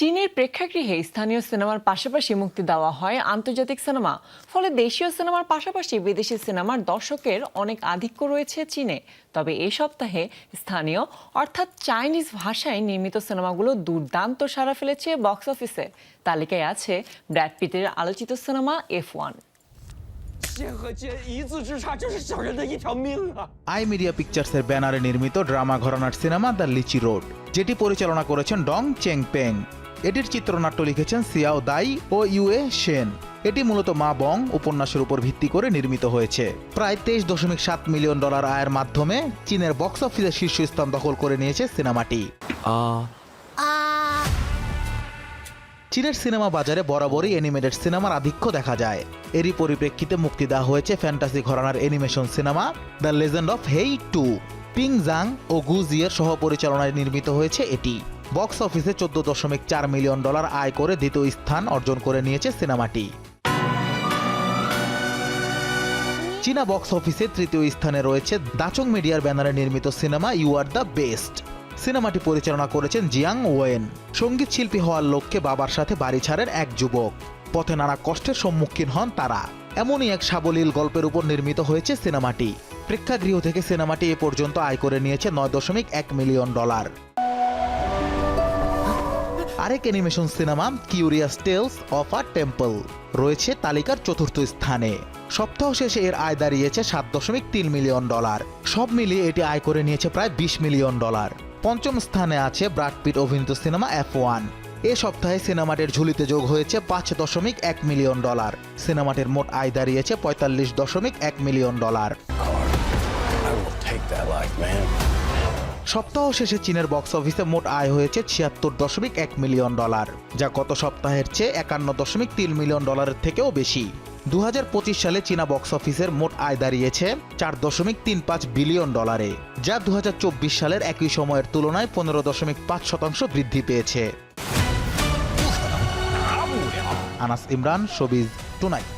চীনের প্রেক্ষাগৃহে স্থানীয় সিনেমার পাশাপাশি মুক্তি দেওয়া হয় আন্তর্জাতিক সিনেমা। ফলে দেশীয় সিনেমার পাশাপাশি বিদেশি সিনেমার দর্শকের অনেক আধিক্য রয়েছে চীনে। তবে এ সপ্তাহে স্থানীয়, অর্থাৎ চাইনিজ ভাষায় নির্মিত সিনেমাগুলো দুর্দান্ত সারা ফেলেছে বক্স অফিসে। তালিকায় আছে ব্র্যাডপিটের আলোচিত cinema F one I media পিকচার্সের ব্যানারে নির্মিত ড্রামা ঘরানার সিনেমা দ্য লিচি রোড, যেটি পরিচালনা করেছেন ডং চেং পেং এটির চিত্রনাট্য লিখেছেন সিয়াও দাই ও ইউএ সেন। এটি মূলত মা বং উপন্যাসের উপর ভিত্তি করে নির্মিত হয়েছে। প্রায় তেইশ দশমিক সাত মিলিয়ন ডলার আয়ের মাধ্যমে চীনের বক্স অফিসে শীর্ষস্থান দখল করে নিয়েছে সিনেমাটি। চীনের সিনেমা বাজারে বরাবরই অ্যানিমেটেড সিনেমার আধিক্য দেখা যায়। এরই পরিপ্রেক্ষিতে মুক্তি দেওয়া হয়েছে ফ্যান্টাসি ঘরানার animation cinema the legend of Hei two. Ping জাং ও গু জিয়ের সহ পরিচালনায় নির্মিত হয়েছে এটি। বক্স অফিসে চোদ্দ দশমিক চার মিলিয়ন ডলার আয় করে দ্বিতীয় স্থান অর্জন করে নিয়েছে সিনেমাটি। চীনা বক্স অফিসে তৃতীয় স্থানে রয়েছে দাচং মিডিয়ার ব্যানারে নির্মিত cinema you are the best. সিনেমাটি পরিচালনা করেছেন জিয়াং ওয়েন। সংগীত শিল্পী হওয়ার লক্ষ্যে বাবার সাথে বাড়ি ছাড়েন এক যুবক। পথে নানা কষ্টের সম্মুখীন হন তারা। এমনই এক সাবলীল গল্পের উপর নির্মিত হয়েছে সিনেমাটি। প্রেক্ষাগৃহ থেকে সিনেমাটি এ পর্যন্ত আয় করে নিয়েছে নয় দশমিক এক মিলিয়ন ডলার। আরেক animation cinema curious tales of a temple রয়েছে তালিকার চতুর্থ স্থানে। সপ্তাহ শেষে এর আয় দাঁড়িয়েছে সাত দশমিক তিন মিলিয়ন ডলার সব মিলিয়ে এটি আয় করে নিয়েছে প্রায় বিশ মিলিয়ন ডলার পঞ্চম স্থানে আছে ব্রাডপিট অভিনীত সিনেমা এফ ওয়ান এ সপ্তাহে সিনেমাটির ঝুলিতে যোগ হয়েছে পাঁচ দশমিক এক মিলিয়ন ডলার সিনেমাটির মোট আয় দাঁড়িয়েছে পঁয়তাল্লিশ দশমিক এক মিলিয়ন ডলার সপ্তাহ শেষে চীনের বক্স অফিসে মোট আয় হয়েছে ছিয়াত্তর দশমিক এক মিলিয়ন ডলার, যা গত সপ্তাহের চেয়ে একান্ন দশমিক তিন মিলিয়ন ডলারের থেকেও বেশি। দু হাজার পঁচিশ সালে চীনা বক্স অফিসের মোট আয় দাঁড়িয়েছে চার দশমিক তিন পাঁচ বিলিয়ন ডলারে, যা দু হাজার চব্বিশ সালের একই সময়ের তুলনায় পনেরো দশমিক পাঁচ শতাংশ বৃদ্ধি পেয়েছে। Anas Imran, showbiz tonight.